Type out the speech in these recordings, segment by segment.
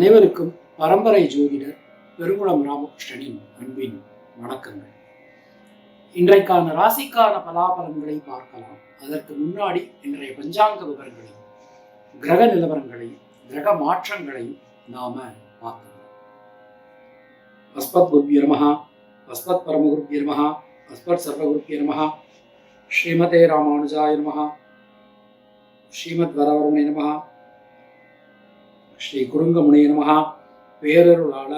அனைவருக்கும் பரம்பரை ஜோதிடர் பெருங்குளம் ராமகிருஷ்ணனின் அன்பின் வணக்கங்கள். இன்றைக்கான ராசிக்கான பலாபலன்களை பார்க்கலாம். அதற்கு முன்னாடி இன்றைய பஞ்சாங்க விவரங்களையும் கிரக நிலவரங்களையும் கிரக மாற்றங்களையும் நாம பார்க்கலாம். அஸ்பத் குருபிய நமஹா அஸ்மத் பரமகுருபிய நமஹா அஸ்பத் சர்வகுருபிய நமஹா ஸ்ரீமதே ராமானுஜாய நமஹா ஸ்ரீமத் வரவரமணே நமஹா ஸ்ரீ குருங்கமுனைய நமகா பேரருளாள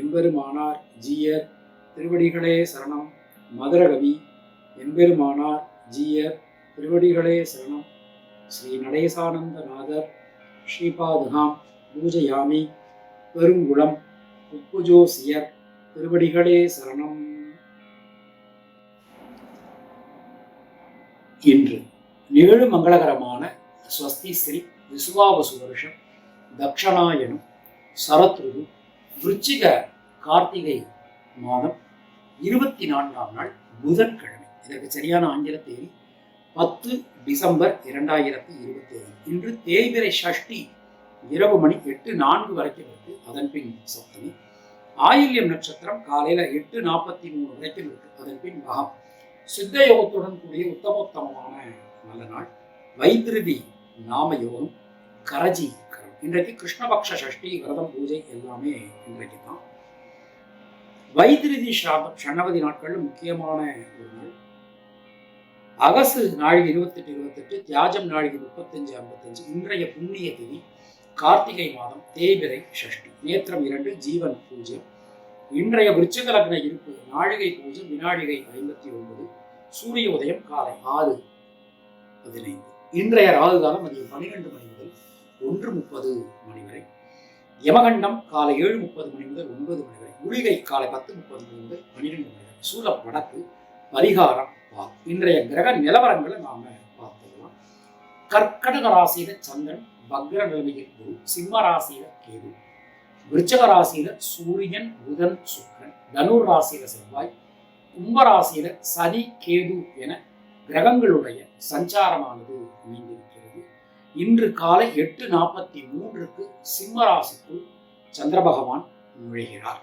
எம்பெருமானார் ஜீயர் திருவடிகளே சரணம். மதுரகவி எம்பெருமானார் ஜீயர் திருவடிகளே சரணம். ஸ்ரீ நடேசானந்தநாதர் ஸ்ரீபாதுகாம் பூஜயாமி. பெருங்குளம் உப்புஜோசியர் திருவடிகளே சரணம். இன்று நிகழும் மங்களகரமான ஸ்வஸ்தி ஸ்ரீ விசுவாவசு வருஷம் தக்ஷணாயனம் சரத்ரு விருச்சிக கார்த்திகை மாதம் இருபத்தி நான்காம் நாள் புதன்கிழமை. இதற்கு சரியான ஆங்கில தேதி பத்து டிசம்பர் இரண்டாயிரத்தி இருபத்தி ஐந்து. இன்று தேய்பிரை சஷ்டி இரவு மணி எட்டு நான்கு வரைக்கும் இருக்கு. அதன் பின் சப்தமி. ஆயில்யம் நட்சத்திரம் காலையில எட்டு நாற்பத்தி மூணு வரைக்கும் இருக்கு. அதன் பின் மகம். சித்த யோகத்துடன் கூடிய உத்தமோத்தமமான நல்ல நாள். வைத்திருதி நாம யோகம் கரஜி. இன்றைக்கு கிருஷ்ணபக்ஷ சஷ்டி விரதம் பூஜை எல்லாமே இன்றைக்கு தான். வைத்திருதி ஸ்ராதம் ஷண்ணவதி நாட்கள் முக்கியமான ஒரு நாள். அகசு நாழிகை இருபத்தெட்டு இருபத்தெட்டு தியாஜம் நாழிகை முப்பத்தஞ்சு ஐம்பத்தஞ்சு இன்றைய புண்ணிய திதி கார்த்திகை மாதம் தேய்பிரை ஷஷ்டி நேத்திரம் இரண்டு ஜீவன் பூஜ்யம் இன்றைய விருச்சிக லக்ன இருப்பு நாழிகை பூஜ்யம் வினாழிகை ஐம்பத்தி ஒன்பது சூரிய உதயம் காலை ஆறு பதினைந்து. இன்றைய ராகு காலம் மதியம் பன்னிரெண்டு மணி ஒன்று முப்பது மணி வரை யமகண்டம் காலை ஏழு முப்பது மணி முதல் ஒன்பது மணி வரை. உளிகை காலை பத்து முப்பது மணி முதல் பன்னிரெண்டு மணி வரை. சூலம் வடக்கு பரிகாரம் இன்றைய கிரக நிலவரங்களை நாம பார்த்துக்கலாம். கர்க்கடக ராசியில சந்திரன் பக்ர நிலைமையில் குரு சிம்ம ராசியில கேது விருச்சக ராசியில சூரியன் புதன் சுக்கரன் தனுர் ராசியில செவ்வாய் கும்ப ராசியில சனி கேது என கிரகங்களுடைய சஞ்சாரமானது. இன்று காலை எட்டு நாற்பத்தி மூன்றுக்கு சிம்மராசிக்குள் சந்திர பகவான் நுழைகிறார்.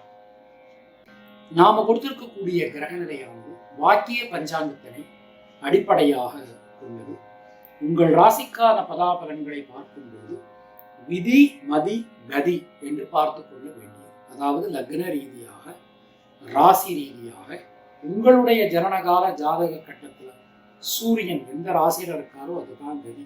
நாம கொடுத்திருக்கக்கூடிய கிரக நிலையானது வாக்கிய பஞ்சாங்கத்தினை அடிப்படையாக கொண்டது. உங்கள் ராசிக்கான பதாபலன்களை பார்க்கும்போது விதி மதி கதி என்று பார்த்து கொள்ள வேண்டியது. அதாவது லக்ன ரீதியாக ராசி ரீதியாக உங்களுடைய ஜனனகால ஜாதக கட்டத்தில் சூரியன் எந்த ராசியில் இருக்காரோ அதுதான் கதி.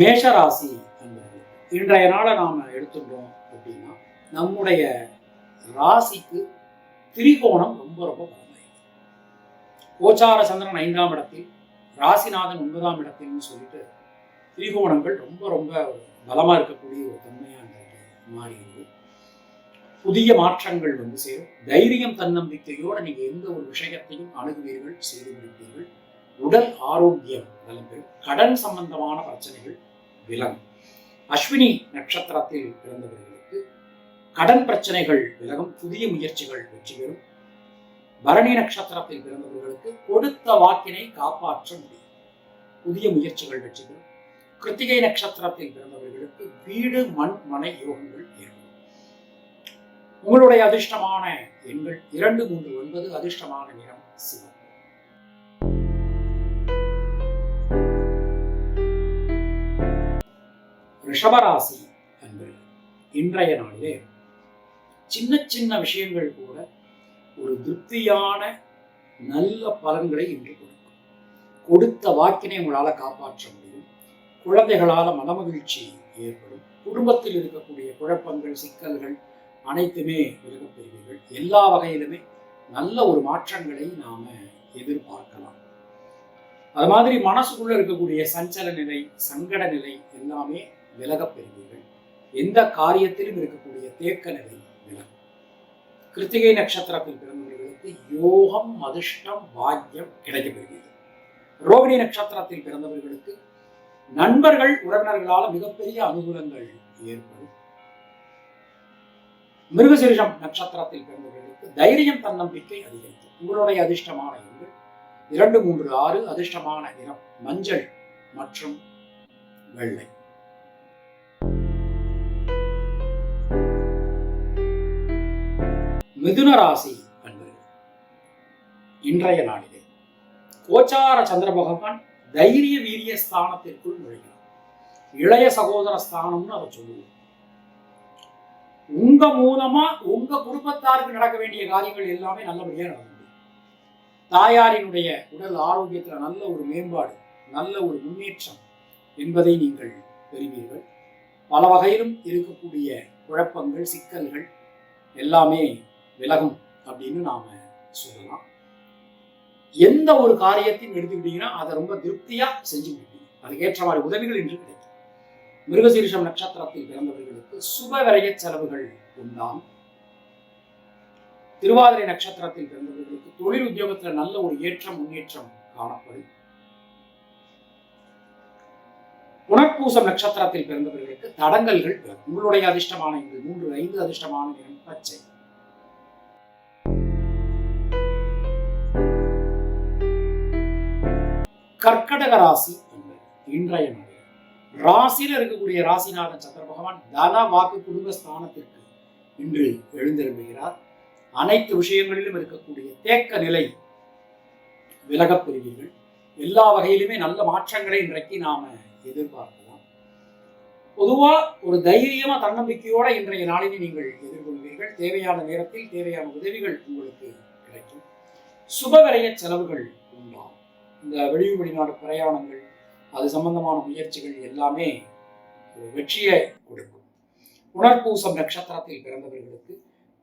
மேஷராசி என்பவர்கள் இன்றைய நாளை நாம் எடுத்துட்டோம் அப்படின்னா நம்முடைய ராசிக்கு திரிகோணம் ரொம்ப ரொம்ப பலமாயிருக்கு. கோச்சார சந்திரன் ஐந்தாம் இடத்தில் ராசிநாதன் ஒன்பதாம் இடத்தில்னு சொல்லிட்டு திரிகோணங்கள் ரொம்ப ரொம்ப பலமாக இருக்கக்கூடிய ஒரு தன்மையாக மாறிடுது புதிய மாற்றங்கள் வந்து சேரும். தைரியம் தன்னம்பிக்கையோடு நீங்கள் எந்த ஒரு விஷயத்தையும் அணுகுவீர்கள் செய்து முடிப்பீர்கள். உடல் ஆரோக்கியம் நலம் கடன் சம்பந்தமான பிரச்சனைகள் விலகும் அஸ்வினி நட்சத்திரத்தில் பிறந்தவர்களுக்கு கடன் பிரச்சனைகள் விலகும் புதிய முயற்சிகள் வெற்றி பெறும். பரணி நட்சத்திரத்தில் பிறந்தவர்களுக்கு கொடுத்த வாக்கினை காப்பாற்ற முடியும். புதிய முயற்சிகள் வெற்றி பெறும். கிருத்திகை நட்சத்திரத்தில் பிறந்தவர்களுக்கு வீடு மண் மனை யோகங்கள் ஏற்படும். உங்களுடைய அதிர்ஷ்டமான எண்கள் இரண்டு மூன்று ஒன்பது அதிர்ஷ்டமான நிறம் சிவம் ரிஷபராசி என்பது இன்றைய நாளிலே சின்ன சின்ன விஷயங்கள் கூட ஒரு திருப்தியான நல்ல பலன்களை இன்று கொடுக்கும். கொடுத்த வாக்கினை உங்களால் காப்பாற்ற முடியும். குழந்தைகளால் மனமகிழ்ச்சி ஏற்படும். குடும்பத்தில் இருக்கக்கூடிய குழப்பங்கள் சிக்கல்கள் அனைத்துமே விலகப் பெறுவீர்கள் எல்லா வகையிலுமே நல்ல ஒரு மாற்றங்களை நாம் எதிர்பார்க்கலாம். அது மாதிரி மனசுக்குள்ள இருக்கக்கூடிய சஞ்சல நிலை சங்கட நிலை எல்லாமே விலகப் பெறுவீர்கள். எந்த காரியத்திலும் இருக்கக்கூடிய தேக்க நிலை விலகும். கிருத்திகை நட்சத்திரத்தில் பிறந்தவர்களுக்கு யோகம் அதிர்ஷ்டம் பாக்கியம் கிடைக்கப் ரோகிணி நட்சத்திரத்தில் பிறந்தவர்களுக்கு நண்பர்கள் உறவினர்களால் மிகப்பெரிய அனுகூலங்கள் ஏற்படும். மிருகசீரிஷம் நட்சத்திரத்தில் பிறந்தவர்களுக்கு தைரியம் தன்னம்பிக்கை அதிகரிக்கும். உங்களுடைய அதிர்ஷ்டமான எண்கள் இரண்டு மூன்று ஆறு அதிர்ஷ்டமான நிறம் மஞ்சள் மற்றும் வெள்ளை. மிதுன ராசி அன்பர்கள் இன்றைய நாளிலே கோச்சார சந்திர பகவான் தைரிய வீரிய ஸ்தானத்திற்குள் நுழைகிறார். இளைய சகோதர ஸ்தானம்னு அதை சொல்லுவோம் உங்க மூலமா உங்க குடும்பத்தாருக்கு நடக்க வேண்டிய காரியங்கள் எல்லாமே நல்லபடியா நடக்கும் தாயாரினுடைய உடல் ஆரோக்கியத்துல நல்ல ஒரு மேம்பாடு நல்ல ஒரு முன்னேற்றம் என்பதை நீங்கள் பெறுவீர்கள். பல வகையிலும் இருக்கக்கூடிய குழப்பங்கள் சிக்கல்கள் எல்லாமே விலகும் அப்படின்னு நாம சொல்லலாம். எந்த ஒரு காரியத்தையும் எடுத்துக்கிட்டீங்கன்னா அதை ரொம்ப திருப்தியா செஞ்சு முடிப்பீங்க அதுக்கேற்ற மாதிரி உதவிகள் இன்று கிடைக்கும். மிருகசீரிஷம் நட்சத்திரத்தில் பிறந்தவர்களுக்கு சுப செலவுகள் உண்டாம். திருவாதிரை நட்சத்திரத்தில் பிறந்தவர்களுக்கு தொழில் உத்தியோகத்தில் நல்ல ஒரு ஏற்றம் முன்னேற்றம் காணப்படும். புனர்பூசம் நட்சத்திரத்தில் பிறந்தவர்களுக்கு தடங்கல்கள் உங்களுடைய அதிர்ஷ்டமான இந்த மூன்று ஐந்து அதிர்ஷ்டமான நிறம் பச்சை. கர்க்கடக ராசி என்பது இன்றைய நாள். ராசியில் இருக்கக்கூடிய ராசிநாதன் சந்திர பகவான் தன வாக்கு குடும்ப ஸ்தானத்திற்கு இன்று எழுந்திரும்புகிறார் அனைத்து விஷயங்களிலும் இருக்கக்கூடிய தேக்க நிலை விலகப் பெறுவீர்கள். எல்லா வகையிலுமே நல்ல மாற்றங்களை இன்றைக்கு நாம எதிர்பார்க்கலாம். பொதுவா ஒரு தைரியமா தன்னம்பிக்கையோட இன்றைய நாளினை நீங்கள் எதிர்கொள்வீர்கள். தேவையான நேரத்தில் தேவையான உதவிகள் உங்களுக்கு கிடைக்கும். சுபவிரய செலவுகள் உண்டாகும். இந்த வெளியூர் வெளிநாடு பிரயாணங்கள் அது சம்பந்தமான முயற்சிகள் எல்லாமே ஒரு வெற்றியை கொடுக்கும். உணர்பூசம் நட்சத்திரத்தில் பிறந்தவர்களுக்கு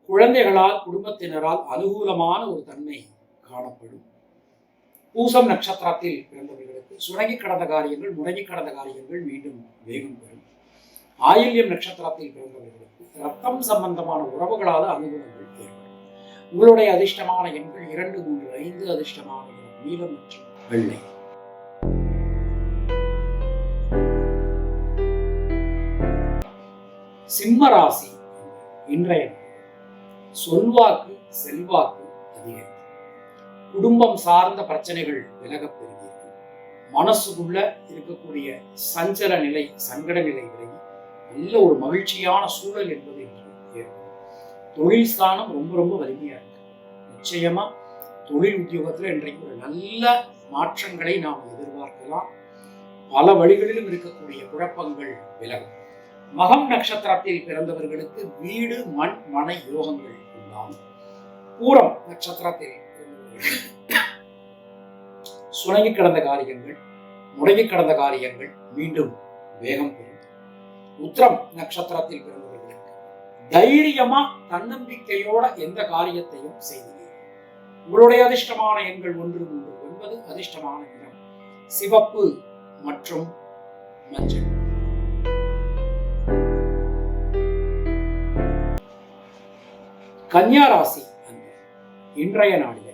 குழந்தைகளால் குடும்பத்தினரால் அனுகூலமான ஒரு தன்மை காணப்படும். பூசம் நட்சத்திரத்தில் பிறந்தவர்களுக்கு சுணங்கி கடந்த காரியங்கள் முடங்கி கடந்த காரியங்கள் மீண்டும் வேகம் பெறும். ஆயில்யம் நட்சத்திரத்தில் பிறந்தவர்களுக்கு ரத்தம் சம்பந்தமான உறவுகளால் அனுகூலங்கள் ஏற்படும். உங்களுடைய அதிர்ஷ்டமான எண்கள் இரண்டு மூன்று ஐந்து அதிர்ஷ்டமான நிறம் நீலம் மற்றும் வெள்ளை. சிம்ம ராசி இன்றைய சொல்வாக்கு செல்வாக்கு அதிகரிக்கும். குடும்பம் சார்ந்த பிரச்சனைகள் விலகப் பெறுவீர்கள். மனசுக்குள்ள இருக்கக்கூடிய சஞ்சல நிலை சங்கட நிலை விலகி நல்ல ஒரு மகிழ்ச்சியான சூழல் என்பது என்று ஏற்படும். தொழில் ஸ்தானம் ரொம்ப ரொம்ப வலிமையா இருக்கு. நிச்சயமா தொழில் உத்தியோகத்துல இன்றைக்கு ஒரு நல்ல மாற்றங்களை நாம் எதிர்பார்க்கலாம். பல வழிகளிலும் இருக்கக்கூடிய குழப்பங்கள் விலகும். மகம் நட்சத்திரத்தில் பிறந்தவர்களுக்கு வீடு மண் மனை யோகங்கள் உண்டாகும். பூரம் நட்சத்திரத்தில் சுணங்கி கிடந்த காரியங்கள் முடங்கி கிடந்த காரியங்கள் மீண்டும் வேகம் பெறும். உத்திரம் நட்சத்திரத்தில் பிறந்தவர்களுக்கு தைரியமா தன்னம்பிக்கையோட எந்த காரியத்தையும் செய்தீர்கள் உங்களுடைய அதிர்ஷ்டமான எண்கள் ஒன்று மூன்று என்பது அதிர்ஷ்டமான நிறம். சிவப்பு மற்றும் மஞ்சள். கன்னியா ராசி அன்பு. இன்றைய நாளிலே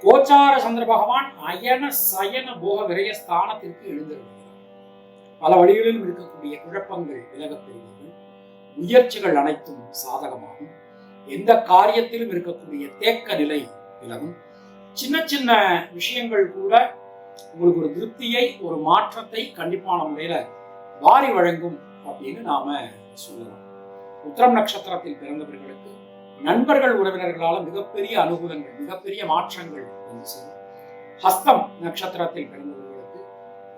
கோச்சார சந்திர பகவான் அயன சயன போக விரைய ஸ்தானத்திற்கு எழுந்திருக்கிறார். பல வழிகளிலும் இருக்கக்கூடிய குழப்பங்கள் விலகப் பெறுவீர்கள் முயற்சிகள் அனைத்தும் சாதகமாகும். எந்த காரியத்திலும் இருக்கக்கூடிய தேக்க நிலை விலகும். சின்ன சின்ன விஷயங்கள் கூட உங்களுக்கு ஒரு திருப்தியை ஒரு மாற்றத்தை கண்டிப்பான முறையில வாரி வழங்கும் அப்படின்னு நாம சொல்லலாம். உத்திரம் நட்சத்திரத்தில் பிறந்தவர்களுக்கு நண்பர்கள் உறவினர்களால் மிகப்பெரிய அனுகூலங்கள் மிகப்பெரிய மாற்றங்கள் வந்து சேரும். ஹஸ்தம் நட்சத்திரத்தில் பிறந்தவர்களுக்கு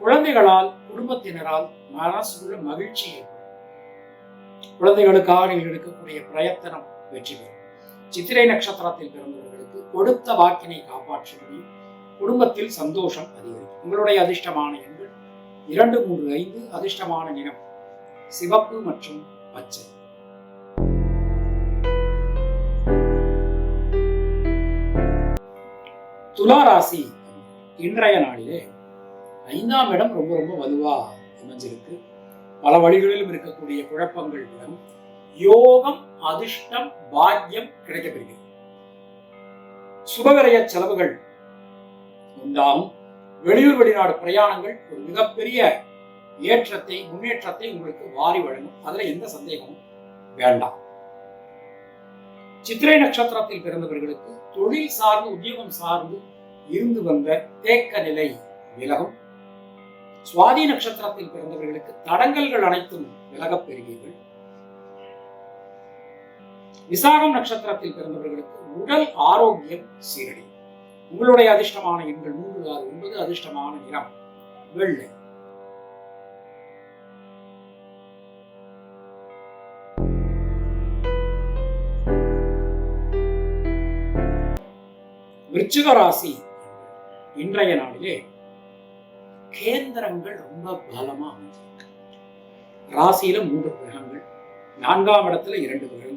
குழந்தைகளால் குடும்பத்தினரால் மனசுள்ள மகிழ்ச்சி ஏற்படும். குழந்தைகளுக்காக நீங்கள் எடுக்கக்கூடிய பிரயத்தனம் வெற்றி பெறும். சித்திரை நட்சத்திரத்தில் பிறந்தவர்கள் கொடுத்த வாக்கினை காப்பாற்ற முடியும். குடும்பத்தில் சந்தோஷம் அதிகரிக்கும். உங்களுடைய அதிர்ஷ்டமான எண்கள் இரண்டு மூன்று ஐந்து அதிர்ஷ்டமான நிறம். சிவப்பு மற்றும் பச்சை. துலா ராசி இன்றைய நாளிலே ஐந்தாம் இடம் ரொம்ப ரொம்ப வலுவா அமைஞ்சிருக்கு. பல வழிகளிலும் இருக்கக்கூடிய குழப்பங்கள் விடும் யோகம் அதிர்ஷ்டம் பாக்கியம் கிடைக்கப்பெறுகிறது சுபகரைய செலவுகள். உண்டாகும் வெளியூர் வெளிநாடு பிரயாணங்கள் ஒரு மிகப்பெரிய ஏற்றத்தை முன்னேற்றத்தை உங்களுக்கு வாரி வழங்கும். அதுல எந்த சந்தேகமும் வேண்டாம். சித்திரை நட்சத்திரத்தில் பிறந்தவர்களுக்கு தொழில் சார்ந்து உத்தியோகம் சார்ந்து இருந்து வந்த தேக்க நிலை விலகும். சுவாதி நட்சத்திரத்தில் பிறந்தவர்களுக்கு தடங்கல்கள் அனைத்தும் விலகப் பெறுவீர்கள். விசாகம் நட்சத்திரத்தில் பிறந்தவர்களுக்கு உடல் ஆரோக்கியம் சீரடி. உங்களுடைய அதிர்ஷ்டமான எண்கள் மூன்று ஆறு ஒன்பது அதிர்ஷ்டமான நிறம் வெள்ளை. விருச்சிக ராசி. இன்றைய நாளிலே கேந்திரங்கள் ரொம்ப பலமா அமைஞ்சிருக்கு. ராசியில மூன்று கிரகங்கள் நான்காம் இடத்துல இரண்டு கிரகங்கள்.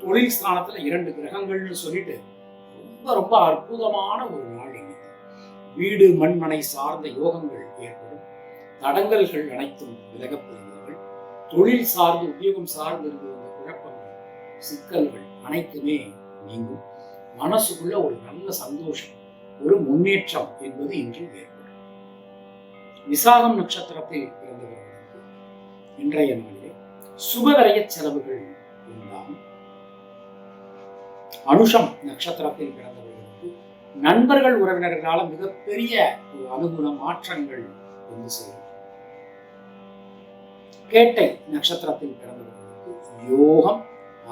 தொழில் ஸ்தானத்தில் இரண்டு கிரகங்கள்னு சொல்லிட்டு ரொம்ப ரொம்ப அற்புதமான ஒரு நாள் இன்னைக்கு வீடு மண்மனை சார்ந்த யோகங்கள் ஏற்படும். தடங்கல்கள் அனைத்தும் விலகப் தொழில் சார்ந்து உத்தியோகம் சார்ந்து இருந்த குழப்பங்கள் சிக்கல்கள் அனைத்துமே நீங்கும். மனசுக்குள்ள ஒரு நல்ல சந்தோஷம் ஒரு முன்னேற்றம் என்பது இன்று ஏற்படும். விசாகம் நட்சத்திரத்தில் பிறந்தவர்களுக்கு இன்றைய நாளிலே சுபகரைய செலவுகள் அனுஷம் நட்சத்திரத்தில் பிறந்தவர்களுக்கு நண்பர்கள் உறவினர்களால் மிகப்பெரிய ஒரு அனுகூல மாற்றங்கள் வந்து சேரும். கேட்டை நட்சத்திரத்தில் பிறந்தவர்களுக்கு யோகம்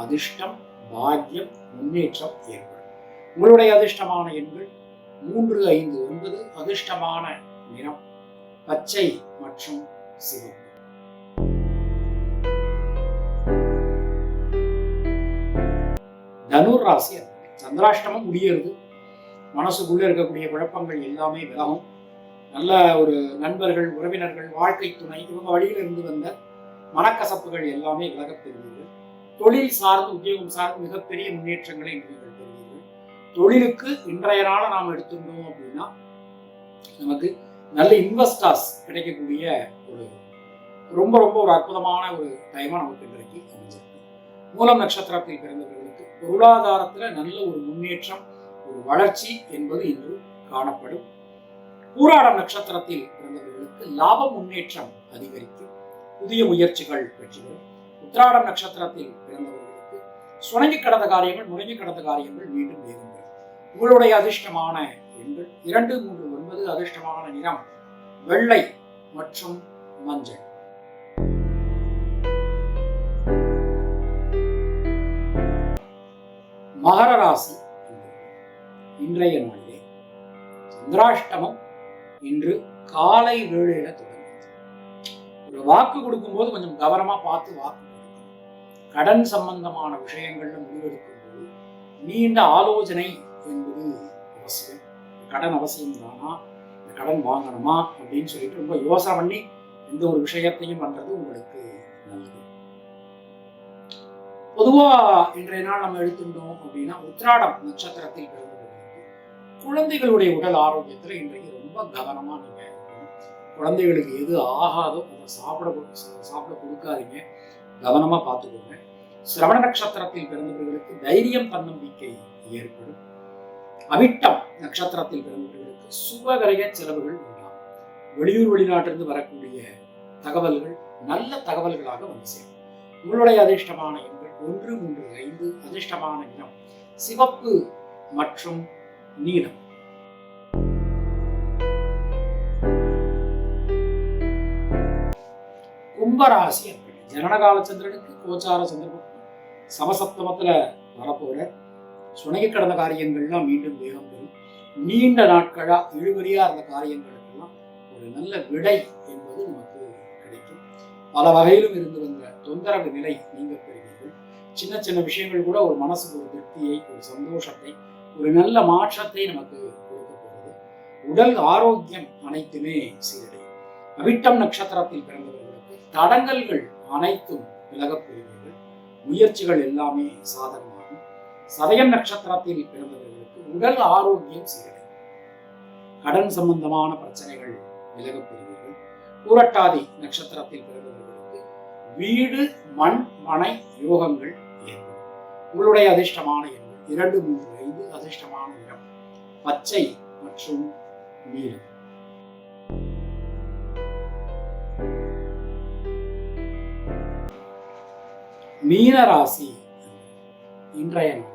அதிர்ஷ்டம் பாக்கியம் முன்னேற்றம் ஏற்படும். உங்களுடைய அதிர்ஷ்டமான எண்கள் மூன்று ஐந்து ஒன்பது அதிர்ஷ்டமான நிறம் பச்சை மற்றும் சிவப்பு. தனுர் ராசி சந்திராஷ்டமம் முடியறது. மனசுக்குள்ளே இருக்கக்கூடிய குழப்பங்கள் எல்லாமே விலகும். நல்ல ஒரு நண்பர்கள் உறவினர்கள் வாழ்க்கை துணை இவங்க வழியில் இருந்து வந்த மனக்கசப்புகள் எல்லாமே விலகப்பெறுவீர்கள் தொழில் சார்ந்து உத்தியோகம் சார்ந்து மிகப்பெரிய முன்னேற்றங்களை நீங்கள் பெறுவீர்கள். தொழிலுக்கு இன்றைய நாளை நாம் எடுத்துட்டோம் அப்படின்னா நமக்கு நல்ல இன்வெஸ்டர்ஸ் கிடைக்கக்கூடிய ஒரு ரொம்ப ரொம்ப ஒரு அற்புதமான ஒரு டைமா நமக்கு இன்றைக்கு அமைஞ்சிருக்கு. மூலம் நட்சத்திரத்தில் பிறந்தவர்கள் பொருளாதாரத்துல நல்ல ஒரு முன்னேற்றம் ஒரு வளர்ச்சி என்பது இன்று காணப்படும். பூராடம் நட்சத்திரத்தில் பிறந்தவர்களுக்கு லாப முன்னேற்றம் அதிகரிக்கும். புதிய முயற்சிகள் வெற்றி பெறும். உத்திராடம் நட்சத்திரத்தில் பிறந்தவர்களுக்கு சுணங்கி கடந்த காரியங்கள் முடங்கி கடந்த காரியங்கள் மீண்டும் வேகம் உங்களுடைய அதிர்ஷ்டமான எண்கள் இரண்டு மூன்று ஒன்பது அதிர்ஷ்டமான நிறம் வெள்ளை மற்றும் மஞ்சள். மகர ராசி இன்றைய நாளிலே சந்திராஷ்டமம் இன்று காலை வேளையில தொடங்குது ஒரு வாக்கு கொடுக்கும்போது கொஞ்சம் கவனமா பார்த்து வாக்கு கொடுக்கணும். கடன் சம்பந்தமான விஷயங்கள்ல முடிவெடுக்கும் போது நீண்ட ஆலோசனை என்பது அவசியம். கடன் அவசியம் தானா? இந்த கடன் வாங்கணுமா? அப்படின்னு சொல்லிட்டு ரொம்ப யோசனை பண்ணி எந்த ஒரு விஷயத்தையும் பண்றது உங்களுக்கு பொதுவா இன்றைய நாள் நம்ம எடுத்துட்டோம் அப்படின்னா உத்ராடம் நட்சத்திரத்தில் பிறந்தவர்களுக்கு குழந்தைகளுடைய உடல் ஆரோக்கியத்துல இன்றைக்கு ரொம்ப கவனமா நீங்க குழந்தைகளுக்கு எது ஆகாதோ அதை சாப்பிட சாப்பிட கொடுக்காதீங்க. கவனமா பார்த்துக்கோங்க. சிரவண நட்சத்திரத்தில் பிறந்தவர்களுக்கு தைரியம் தன்னம்பிக்கை ஏற்படும். அவிட்டம் நட்சத்திரத்தில் பிறந்தவர்களுக்கு சுபகரிய செலவுகள் உண்டாகும். வெளியூர் வெளிநாட்டிலிருந்து வரக்கூடிய தகவல்கள் நல்ல தகவல்களாக வந்து சேரும். உங்களுடைய அதிர்ஷ்டமான ஒன்று மூன்று ஐந்து அதிர்ஷ்டமான நிறம் சிவப்பு மற்றும் நீலம். கும்பராசி அன்பர்களே. ஜனனகால சந்திரனுக்கு கோச்சார சந்திரன். சமசப்தமத்துல வரப்போற சுணங்கி கடந்த காரியங்கள்லாம் மீண்டும் வேகம் பெறும். நீண்ட நாட்களா இழுபறியா இருந்த காரியங்களுக்கெல்லாம் ஒரு நல்ல விடை என்பது நமக்கு கிடைக்கும். பல வகையிலும் இருந்து வந்த தொந்தரவு நிலை நீங்க சின்ன சின்ன விஷயங்கள் கூட ஒரு மனசுக்கு ஒரு திருப்தியை ஒரு சந்தோஷத்தை ஒரு நல்ல மாற்றத்தை நமக்கு கொடுக்க உடல் ஆரோக்கியம் அனைத்துமே சீரடையும் அவிட்டம் நட்சத்திரத்தில் பிறந்தவர்களுக்கு தடங்கல்கள் அனைத்தும் விலகப் பெறுவீர்கள். முயற்சிகள் எல்லாமே சாதகமாகும். சதயம் நட்சத்திரத்தில் பிறந்தவர்களுக்கு உடல் ஆரோக்கியம் சீரடையும் கடன் சம்பந்தமான பிரச்சனைகள் விலகப் பெறுவீர்கள். பூரட்டாதி நட்சத்திரத்தில் பிறந்தவர்களுக்கு வீடு மண் மனை யோகங்கள் உங்களுடைய அதிர்ஷ்டமான இடம் இரண்டு மூன்று ஐந்து அதிர்ஷ்டமான இடம் பச்சை மற்றும் நீலம். மீன ராசி. இன்றைய நாள்.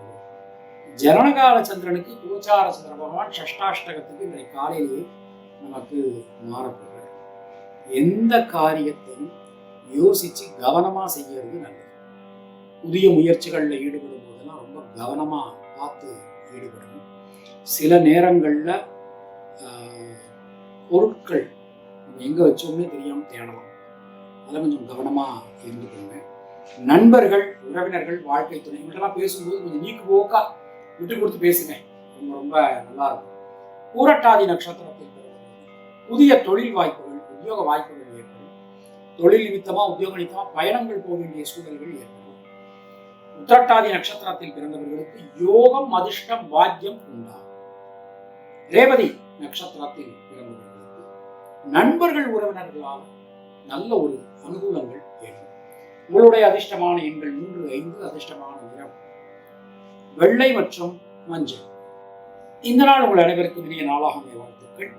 ஜனனகால சந்திரனுக்கு கோச்சார சந்திர பகவான் ஷஷ்டாஷ்டகத்துக்கு இன்றைய காலையிலேயே நமக்கு மாறப்படுறார். எந்த காரியத்தையும் யோசிச்சு கவனமா செய்யறது நல்லது. புதிய முயற்சிகளில் ஈடுபடும் கவனமாக கவனமா பார்த்து ஈடுபடணும். சில நேரங்கள்ல ஆஹ், பொருட்கள் எங்கே எங்க வச்சோம்னே தெரியாமல் தேடலாம். அதெல்லாம் கொஞ்சம் கவனமா இருந்துக்கோங்க நண்பர்கள் உறவினர்கள் வாழ்க்கை துணை இவங்கெல்லாம் பேசும்போது கொஞ்சம் நீக்கு போக்கா விட்டு கொடுத்து பேசுங்க. ரொம்ப ரொம்ப நல்லா இருக்கும். பூரட்டாதி நட்சத்திரத்தில் புதிய தொழில் வாய்ப்புகள் உத்தியோக வாய்ப்புகள் ஏற்படும். தொழில் நிமித்தமாக உத்தியோக நிமித்தமாக பயணங்கள் போக வேண்டிய சூழல்கள் ஏற்படும். உத்திரட்டாதி நட்சத்திரத்தில் பிறந்தவர்களுக்கு யோகம் அதிர்ஷ்டம் வாக்கியம் உண்டாகும் ரேவதி நட்சத்திரத்தில் பிறந்தவர்களுக்கு நண்பர்கள் உறவினர்களால் நல்ல ஒரு அனுகூலங்கள் ஏற்படும் உங்களுடைய அதிர்ஷ்டமான எண்கள் மூன்று ஐந்து அதிர்ஷ்டமான நிறம் வெள்ளை மற்றும் மஞ்சள். இந்த நாள் உங்கள் அனைவருக்கும் இனிய நாளாக வாழ்த்துக்கள்.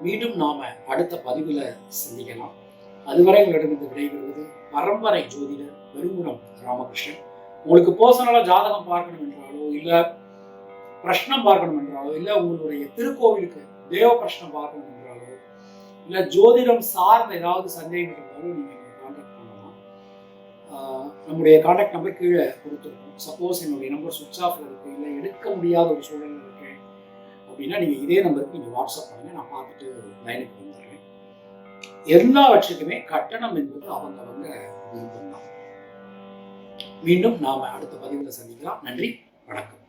மீண்டும் நாம அடுத்த பதிவுல சந்திக்கலாம். அதுவரை உங்களிடமிருந்து விடைபெறுவது பரம்பரை ஜோதிடர் பெருங்குணம் ராமகிருஷ்ணன். உங்களுக்கு பர்சனலா ஜாதகம் பார்க்கணும் என்றாலோ இல்ல பிரஷ்னம் பார்க்கணும் என்றாலோ இல்ல உங்களுடைய திருக்கோவிலுக்கு தேவ பிரஷ்னம் பார்க்கணும் என்றாலோ இல்ல ஜோதிடம் சார்ந்த ஏதாவது சந்தேகம் இருந்தாலும் நீங்க கான்டாக்ட் பண்ணலாம். நம்முடைய கான்டாக்ட் நம்பர் கீழே கொடுத்துருக்கோம். சப்போஸ் என்னுடைய நம்பர் சுவிட்ச் ஆஃப்ல இருக்கு இல்லை எடுக்க முடியாத ஒரு சூழல் இருக்கேன் அப்படின்னா நீங்கள் இதே நம்பருக்கு நீங்கள் வாட்ஸ்அப் பண்ணுங்க நான் பார்த்துட்டு லைனுக்கு வந்துடுறேன். எல்லாவற்றுக்குமே கட்டணம் என்பது அவங்க விருப்பம் தான் மீண்டும் நாம் அடுத்த பதிவில் சந்திக்கலாம். நன்றி. வணக்கம்.